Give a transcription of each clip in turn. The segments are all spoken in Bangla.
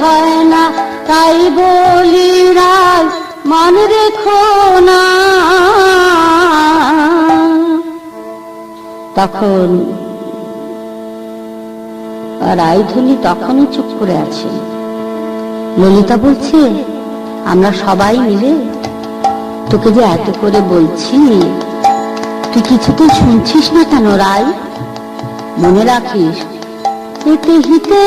হয় না, তাই বলি রায় মান রেখো না। তখন রায়ধনী তখনই চুপ করে আছে। ললিতা বলছে, আমরা সবাই মিলে তোকে যে এত করে বলছি, তুই কিছুতেই শুনছিস না কেন রায়? মনে রাখিস এতে হিতে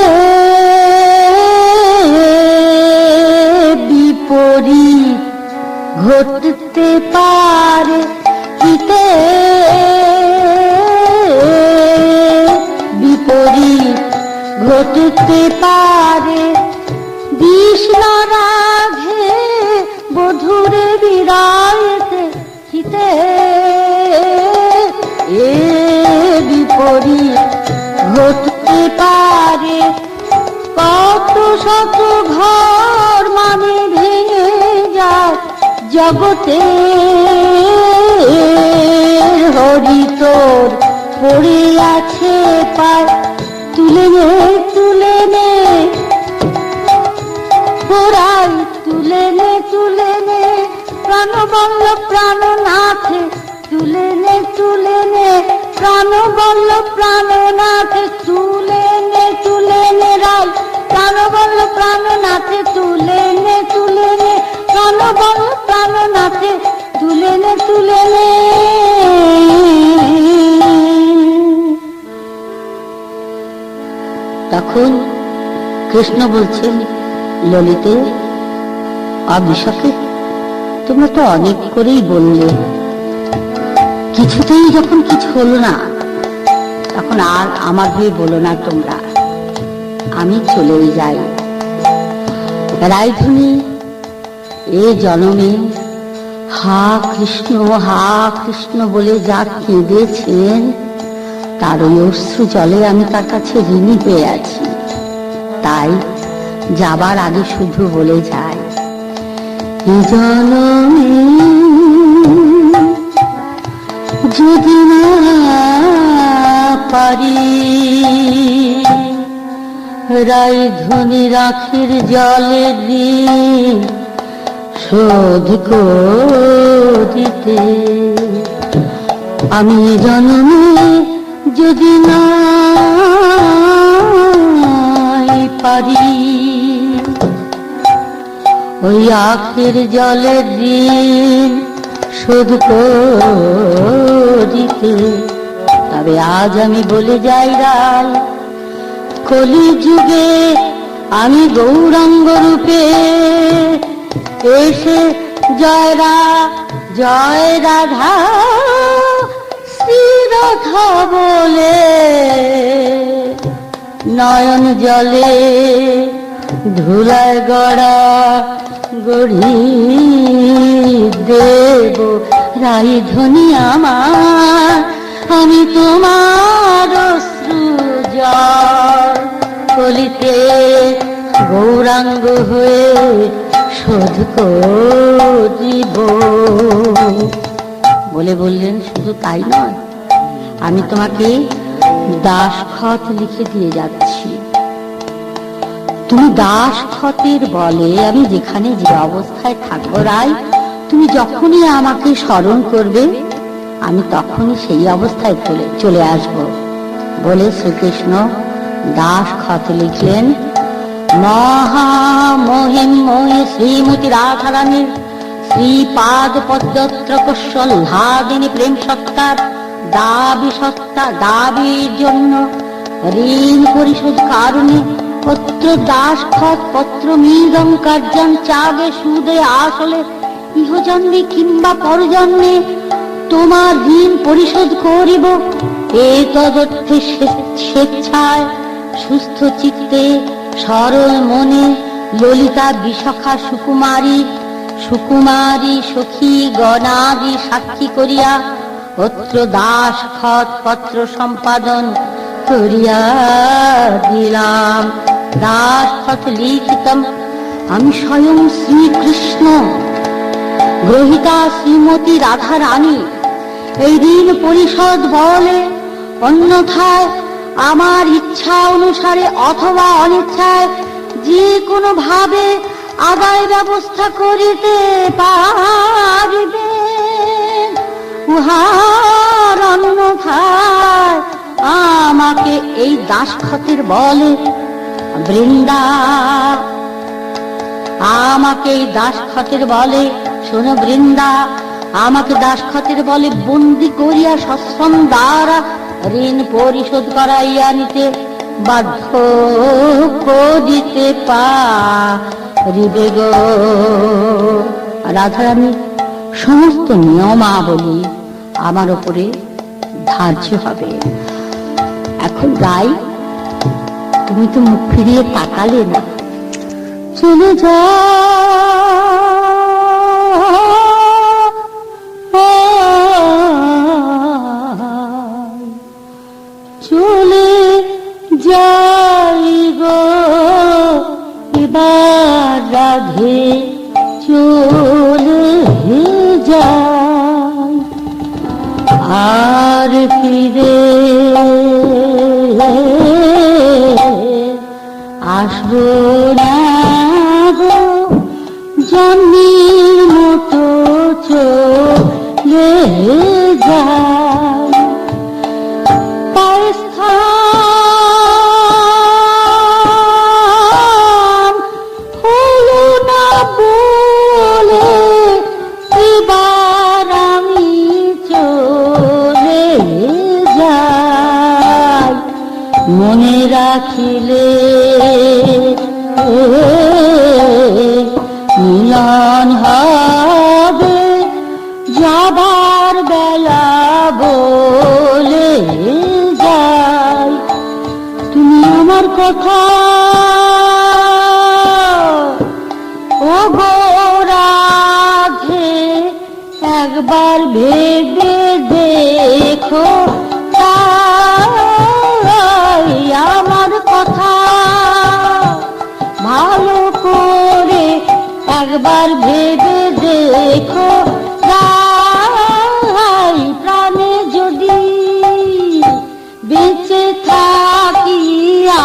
বিপরীত ঘটতে পারে হিতে বিপরীত ঘটতে পারে বিষ্ণ রাধে বধুরে বিরায়তে হিতে এ বিপরীত ঘটতে পারে কত শত ঘর মানে ভেঙে যায় জগতে। হরি তোর পড়ে আছে পায়, তুলে নে তুলে নে। পোড়াই তুলে নে তুলে নে। প্রাণ বল্ল প্রাণ নাথে তুলে নে তুলে নে। প্রাণ বল্ল প্রাণ নাথে তুলে নে তুলে নে রাই প্রাণ বল্ল প্রাণ নাথে তুলে নে তুলে নে। প্রাণ বল্ল প্রাণ নাথে তুলে নে তুলে নে। তখন কৃষ্ণ বলছেন, ললিতে অবিশাকে তোমরা তো অনেক করেই বললে। কিছুতেই যখন কিছু হলো না, তখন আর আমার হয়ে বলো না তোমরা। আমি চলেই যাই। রায়ধনী এ জনমে হা কৃষ্ণ হা কৃষ্ণ বলে যা কেঁদেছেন তার ওই অশ্রু জলে আমি তার কাছে ঋণী হয়ে আছি। তাই যাবার আগে শুধু বলে যায় জনমে রাই ধনী রাখির জলে দিন শোধ করিতে। আমি জন্মে যদি না পারি, ওই আখের জলের দিন শোধ করিতে। তবে আজ আমি বলে যাই রায় কলি যুগে আমি গৌরাঙ্গ রূপে এসে জয়রা জয় রাধা শ্রীরাধা বলে। নয়ন জলে ধুলায় গড়া গড়ি দেব। রাই ধনী আমার, আমি তোমার কলিতে গৌরাঙ্গ হয়ে শোধ করিব। বলে বললেন, শুধু তাই নয়, আমি তোমাকে দাসখত লিখে দিয়ে যাচ্ছি। তুমি দাসখতের বলে আমি যেখানে যে অবস্থায় থাকব রায়, তুমি যখনই আমাকে স্মরণ করবে, আমি তখনই সেই অবস্থায় চলে চলে আসব। বলে শ্রীকৃষ্ণ দাস খত লিখলেন, মহামহিম মোহে শ্রীমতী রাধারানীর শ্রীপাদ পদ্মত্রকস্বল্লাদিনী প্রেম সত্তার দাবি সত্তা দাবির জন্য ঋণ পরিশোধ কারণে পত্র দাস খত পত্র মীরম কার্যান চাবে সুদে আসলে ইহজন্মে কিংবা পরজন্মে তোমার ঋণ পরিশোধ করিব। এ তদর্থে স্বেচ্ছায় সুস্থ চিত্তে সরল মনে, ললিতা বিশাখা সুকুমারী সুকুমারী সখী গণাদি সাক্ষী করিয়া পত্র দাস খত পত্র সম্পাদন করিয়া দিলাম। দাস খত লিখিতম, আমি স্বয়ং শ্রীকৃষ্ণ। গ্রহিতা শ্রীমতী রাধা রানী এই ঋণ পরিশোধ বলে অন্যথায় আমার ইচ্ছা অনুসারে অথবা অনিচ্ছায় যে কোনো ভাবে আদায় ব্যবস্থা করিতে পারিবে। উহার অন্যথায় আমাকে এই দাসখতের বলে, বৃন্দা, আমাকে এই দাসখতের বলে, শোনো বৃন্দা, আমাকে দাসখতের বলে বন্দি করিয়া সশ্রম দ্বারা ঋণ পরিশোধ করাইয়া নিতে বাধ্য করিতে পারিবে গো। রাধারানী সমস্ত নিয়মাবলী আমার ওপরে ধার্য হবে। এখন গাই তুমি তো মুখ ফিরিয়ে তাকালে না। চলে যা রাধে চলে আর ফিরে আসব না। রাখিলে মিলন হবে যাবার বেলা বলে যাই। তুমি আমার কথা একবার ভেবে দেখো। একবার ভেবে দেখো প্রাণে যদি বেঁচে থাকি,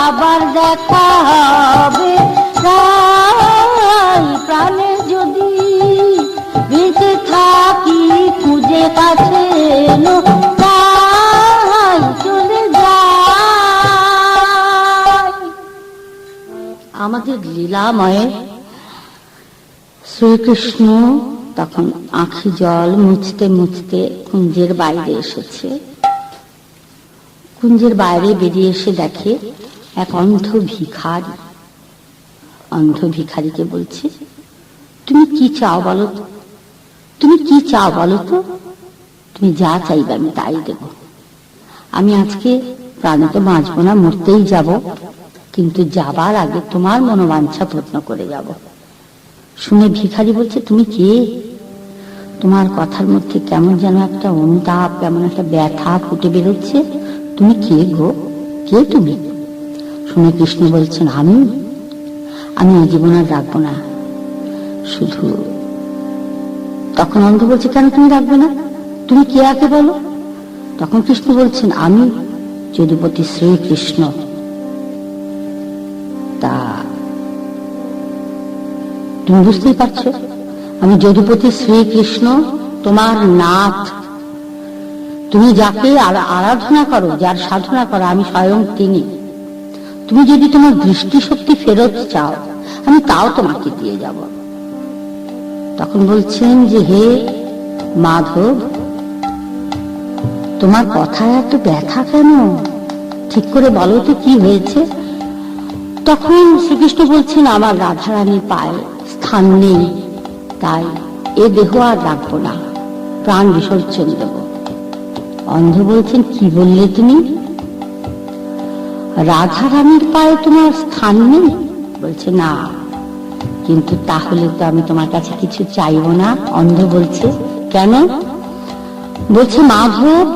আবার দেখা হবে। প্রাণে যদি বেঁচে থাকি, খুঁজে কাছে এলো আমাদের লীলাময়ে শ্রীকৃষ্ণ তখন আখি জল মুছতে মুছতে কুঞ্জের বাইরে এসেছে। কুঞ্জের বাইরে বেরিয়ে এসে দেখে এক অন্ধ ভিখারি অন্ধ ভিখারিকে বলছে, তুমি কি চাও বলো তো? তুমি কি চাও বলো তো? তুমি যা চাইবে আমি তাই দেব। আমি আজকে প্রাণে তো বাঁচবো না, মরতেই যাব, কিন্তু যাবার আগে তোমার মনোবাঞ্ছা পূর্ণ করে যাব। শুনে ভিখারি বলছে, তুমি কে? তোমার কথার মধ্যে কেমন যেন একটা অনুতাপ, কেমন একটা ব্যথা ফুটে বেরোচ্ছে। তুমি কে গো? কে তুমি? শুনে কৃষ্ণ বলছেন, আমি? আমি এই জীবন আর রাখব না। শুধু তখন অন্ধ বলছে, কেন তুমি রাখবে না? তুমি কে আগে বলো? তখন কৃষ্ণ বলছেন, আমি যদুপতি শ্রীকৃষ্ণ। তুমি বুঝতেই পারছ? আমি যদুপতি শ্রীকৃষ্ণ, তোমার নাথ। তুমি যাকে আরাধনা করো, যার সাধনা করো, আমি স্বয়ং তিনি। তুমি যদি তোমার দৃষ্টিশক্তি ফেরত চাও, আমি তাও তোমাকে দিয়ে যাব। তখন বলছেন যে, হে মাধব, তোমার কথায় এত ব্যথা কেন? ঠিক করে বলো তো কি হয়েছে? তখন শ্রীকৃষ্ণ বলছেন, আমার রাধারানীর পায়ে স্থান নেই, তাই এ দেহ আর রাখব না, প্রাণ বিসর্জন দেব। অন্ধ বলছেন, কি বললে তুমি? রাধারানীর পায়ে তোমার স্থান নেই? বলছে, না, কিন্তু তাহলে তো আমি তোমার কাছে কিছু চাইব না। অন্ধ বলছে, কেন? বলছে, মাধব,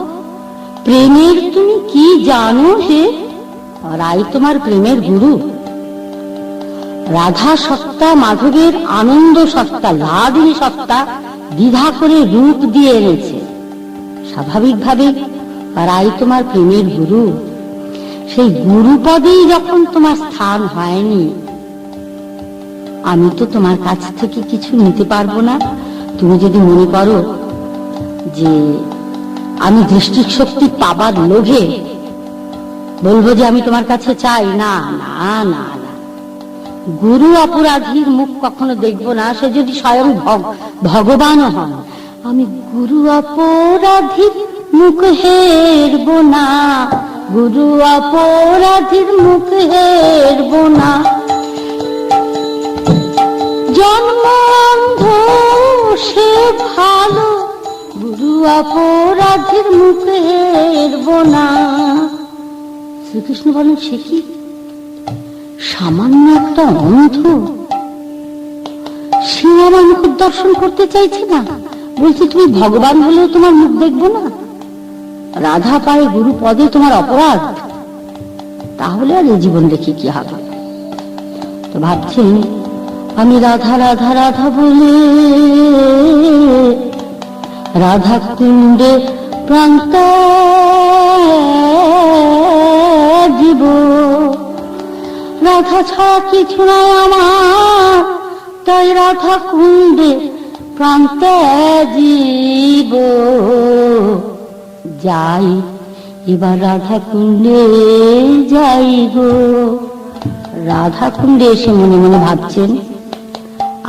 প্রেমের তুমি কি জানো যে রাই তোমার প্রেমের গুরু? রাধা সত্তা, মাধবের আনন্দ সত্তা লাদিনী সত্তা দ্বিধা করে রূপ দিয়ে এনেছে। স্বাভাবিকভাবে রাই তোমার প্রেমের গুরু। সেই গুরু পদেই যখন তোমার স্থান হয়নি, আমি তো তোমার কাছ থেকে কিছু নিতে পারব না। তুমি যদি মনে করো যে আমি দৃষ্টিশক্তি পাবার লোভে, বলব যে আমি তোমার কাছে চাই, না না না। গুরু অপরাধীর মুখ কখনো দেখব না, সে যদি স্বয়ং ভগ- ভগবানও হন। আমি গুরু অপরাধীর মুখ হেরব না, গুরু অপরাধীর মুখ হেরব না। জন্ম সে ভালো, গুরু অপরাধীর মুখ হেরব না। শ্রীকৃষ্ণ বলেন, সে কি? সামান্য একটা অন্ধ। সে আমার মুখ দর্শন করতে চাইছে না। বলছে, তুমি ভগবান হলেও তোমার মুখ দেখব না। রাধা পায়ে গুরু পদে তোমার অপরাধ। তাহলে আর এই জীবন দেখি কি হবে? তো ভাবছেন আমি রাধা রাধা রাধা বলে রাধা কুণ্ডে প্রান্ত রাধা ছাড়া কিছু নাই আমার। তাই রাধা কুণ্ডে প্রান্তে জীব। যাই, এবার রাধা কুণ্ডে যাইব। রাধা কুণ্ডে এসে মনে মনে ভাবছেন,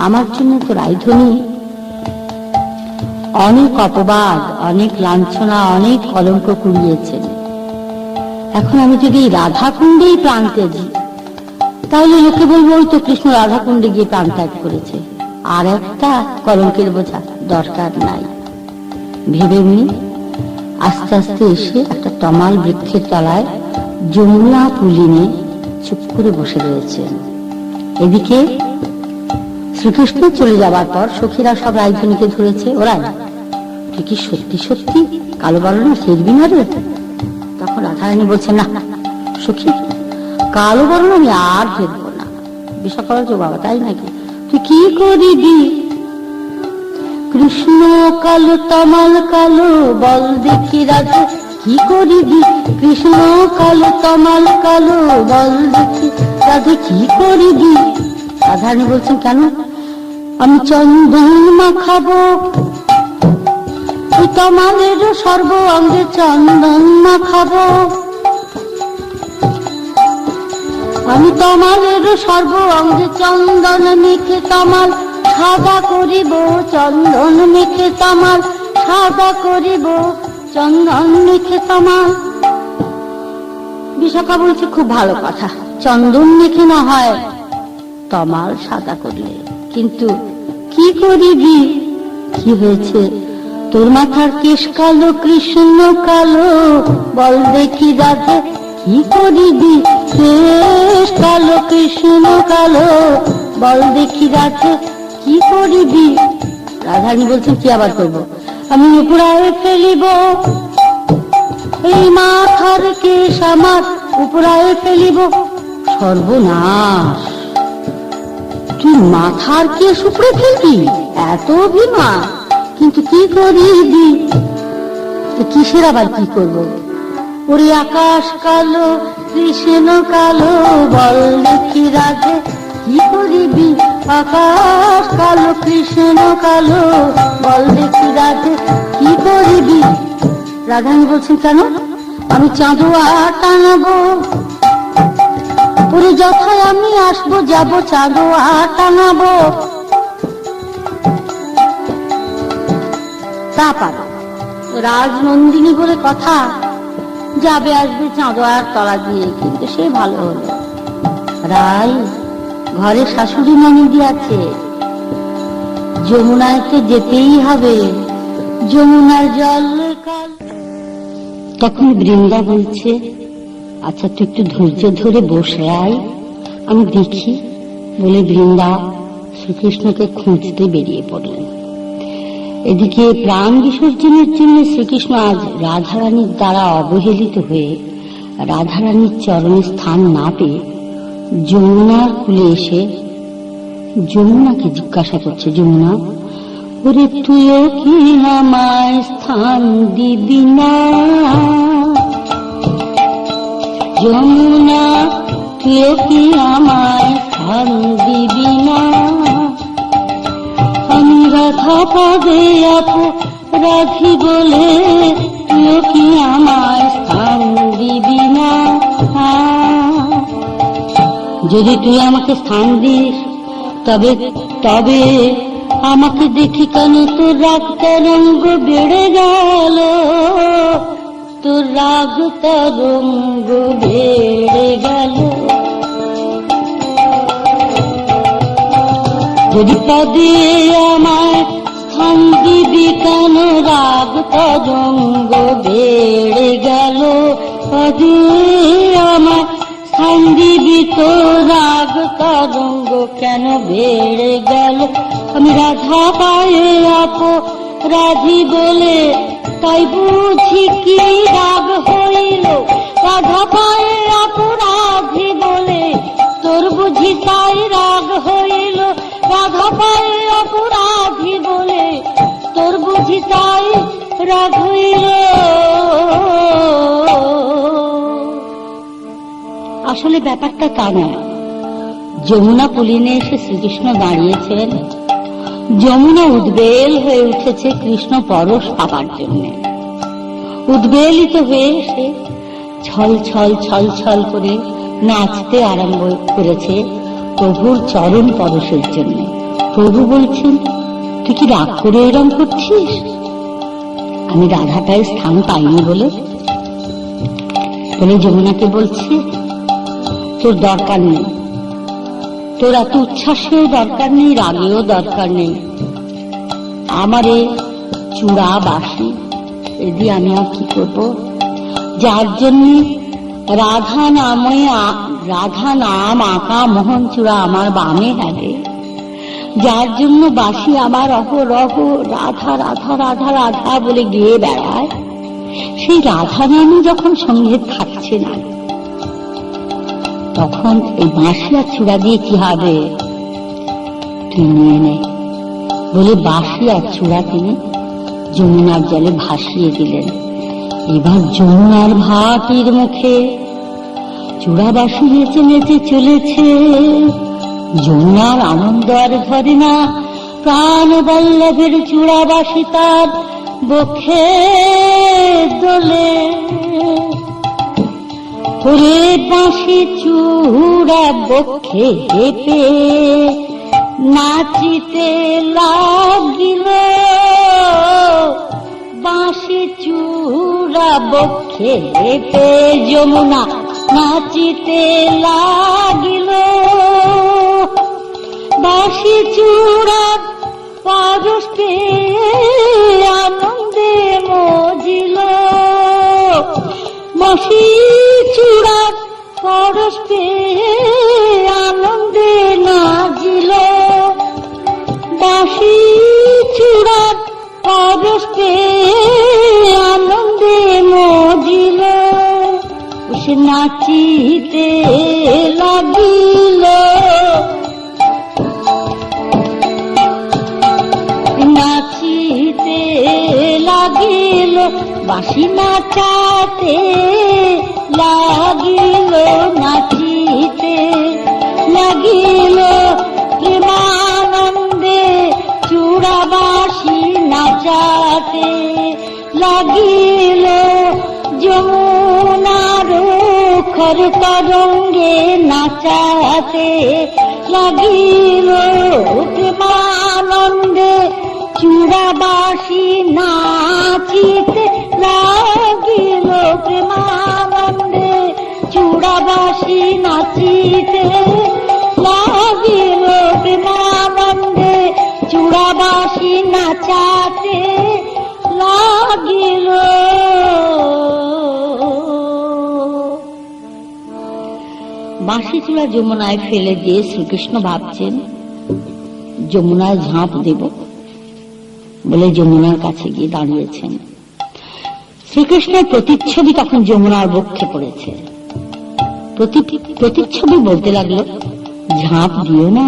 আমার জন্য তো রাইধনী। অনেক অপবাদ, অনেক লাঞ্ছনা, অনেক কলঙ্ক কুড়িয়েছেন। এখন আমি যদি রাধা কুণ্ডেই প্রাণ ত্যাজি তাহলে লোকে বলব, ওই তো কৃষ্ণ রাধা কুণ্ডে গিয়ে প্রাণ ত্যাগ করেছে। আর একটা কলঙ্কের বোঝা দরকার নাই। ভেবে উনি আস্তে আস্তে এসে একটা তমাল বৃক্ষের তলায় যমুনা পুলিনে চুপ করে বসে রয়েছেন। এদিকে শ্রীকৃষ্ণ চলে যাবার পর সখীরা সব রাজধানীকে ধরেছে ওরা কি সত্যি সত্যি কালো বরণে ফিরবি না রে তখন রাধারানী বলছে না, সখী কালো বরণ আমি আর ফিরবো না। বিষয় করার তো বাবা, তাই নাকি? তুই কি করবি? কৃষ্ণ কালো, তমাল কালো, বল দেখি রাধে কি করিবি? কৃষ্ণ কালো, তমাল কালো, বল দেখি রাধে কি করিবি? রাধারানী বলছেন, কেন? আমি চন্দন মাখাবো। তুই তমালের সর্ব অঙ্গে চন্দন মাখাবো। আমি তমালের সর্ব অঙ্গে চন্দন মেখে তমাল সাদা করিব চন্দন মেখে তমাল সাদা করিব চন্দন মেখে তমাল বিশাখা বলছে, খুব ভালো কথা। চন্দন মেখে না হয়, তমাল সাদা করলে। কিন্তু কি করিবি? কি হয়েছে? তোর মাথার কেশ কালো, কৃষ্ণ কালো, বল দেখি রাধে কি করিবি? কালো কৃষ্ণ, কালো বল দেখি রাধে কি করিবি? রাধারানী বলছেন, কি আবার করব? আমি উপরায় ফেলিব। এই মাথার কেশ আমার উপরায় ফেলিব। সর্বনাশ। তুই মাথার কেশ উপরে ফেলবি? এত অভিমান। কিন্তু কি করিবি? কিসের আবার কি করব? ওরে আকাশ কালো, কৃষ্ণ কালো, বল দেখি রাধে কি করিবি? আকাশ কালো, কৃষ্ণ কালো, বল দেখি রাধে কি করিবি? রাধারানী বলছেন, কেন? আমি চাঁদোয়া টানাবো। ওরে যথায় আমি আসব, যাব চাঁদোয়া টানাবো। তা পারো। রাজনন্দিনী বলে কথা। যাবে, আসবে চাঁদোয়ার তলা দিয়ে, কিন্তু সে ভালো হলো রাই ঘরে শাশুড়ি ননদি আছে, যমুনায় তো যেতেই হবে। যমুনার জল তখন বৃন্দা বলছে আচ্ছা তুই একটু ধৈর্য ধরে বস রাই আমি দেখি, বলে বৃন্দা শ্রীকৃষ্ণকে খুঁজতে বেরিয়ে পড়লেন। এদিকে প্রাণ বিসর্জনের জন্য শ্রীকৃষ্ণ আজ রাধারানীর দ্বারা অবহেলিত হয়ে রাধারানীর চরণে স্থান না পেয়ে যমুনার কুলে এসে যমুনাকে জিজ্ঞাসা করছে, যমুনা, ওরে তুইও কি আমায় স্থান দিবি না? যমুনা তুইও কি আমায় স্থান দিবি না? আমি রাধা পদে রাধি বলে তুইও কি আমায় স্থান দিবি না? যদি তুই আমাকে স্থান দিস, তবে তবে আমাকে দেখি কেন তোর রাগ তরঙ্গ বেড়ে গেল? তোর রাগ তরঙ্গ বেড়ে গেল। যদি পদে আমায় দিবি কেন রাগ তরঙ্গ বেড়ে গেল। আমায় স্থান তো রাগ তরঙ্গ কেন বেড়ে গেল? আমি রাধা পায়ে আপ রাধি বলে, তাই বুঝি কি রাগ হইল? রাধা পায়ে রাগ হইল আসলে ব্যাপারটা তা নয়। যমুনা পুলিনে এসে শ্রীকৃষ্ণ দাঁড়িয়েছেন। যমুনা উদ্বেল হয়ে উঠেছে কৃষ্ণ পরশ পাবার জন্য। উদ্বেলিত হয়ে এসে ছল ছল ছল ছল করে নাচতে আরম্ভ করেছে প্রভুর চরণ পরশের জন্য। প্রভু বলছেন তুই কি রাগ করে এরম করছিস? আমি রাধাটায় স্থান পাইনি বলে। বলে যমুনাকে বলছে, তোর দরকার নেই। তোর এত উচ্ছ্বাসেও দরকার নেই রাগেও দরকার নেই। আমারে চূড়া বাসি, এদি আমি আর কি করব? যার জন্য রাধা নামে রাধা নাম আঁকা মোহন চূড়া আমার বামে লাগে যার জন্য বাসি আমার অহরহ রাধা রাধা রাধা রাধা বলে গিয়ে বেড়ায়, সেই রাধা নামে যখন সঙ্গে থাকছে না, তখন এই বাঁশি আর চূড়া দিয়ে কি হবে? নিয়ে নে বলে বাঁশি আর চূড়া তিনি যমুনার জলে ভাসিয়ে দিলেন। এবার যমুনার ভাটির মুখে চূড়াবাসী নেচে নেচে চলেছে। যমুনার আনন্দ আর ধরে না, প্রাণ বল্লভের চূড়াবাসী তার বক্ষে দোলে। ওরে বাঁশি চূড়া বক্ষে হেপে নাচিতে লাগিল। বাঁশি চূড়া বক্ষে হেপে যমুনা নাচিতে লাগিল। বাসি চূড়া পারস্তে আনন্দে লাগিল প্রেমানন্দে চূড়াবাসি নাচাতে। লাগিল যমুনার খর তরঙ্গে নাচাতে। লাগিল প্রেমানন্দে চূড়াবাসী নাচিতে। লাগিল প্রেমানন্দে চূড়াবাসী নাচিতে। বাঁশি চূড়া যমুনায় ফেলে দিয়ে শ্রীকৃষ্ণ ভাবছেন, যমুনায় ঝাঁপ দেব বলে যমুনার কাছে গিয়ে দাঁড়িয়েছেন। শ্রীকৃষ্ণের প্রতিচ্ছবি তখন যমুনার বক্ষে পড়েছে। প্রতিচ্ছবি বলতে লাগল, ঝাঁপ দিও না।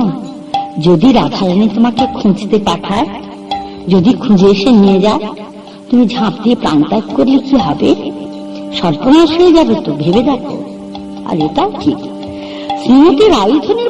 যদি রাধারানী তোমাকে খুঁজতে পাঠায়, যদি খুঁজে এসে নিয়ে যায়, তুমি ঝাঁপ দিয়ে প্রাণ ত্যাগ করলে কি হবে? সর্বনাশ হয়ে যাবে তো, ভেবে দেখো। আর এটাও ঠিক। শ্রীমতী রায়ধনের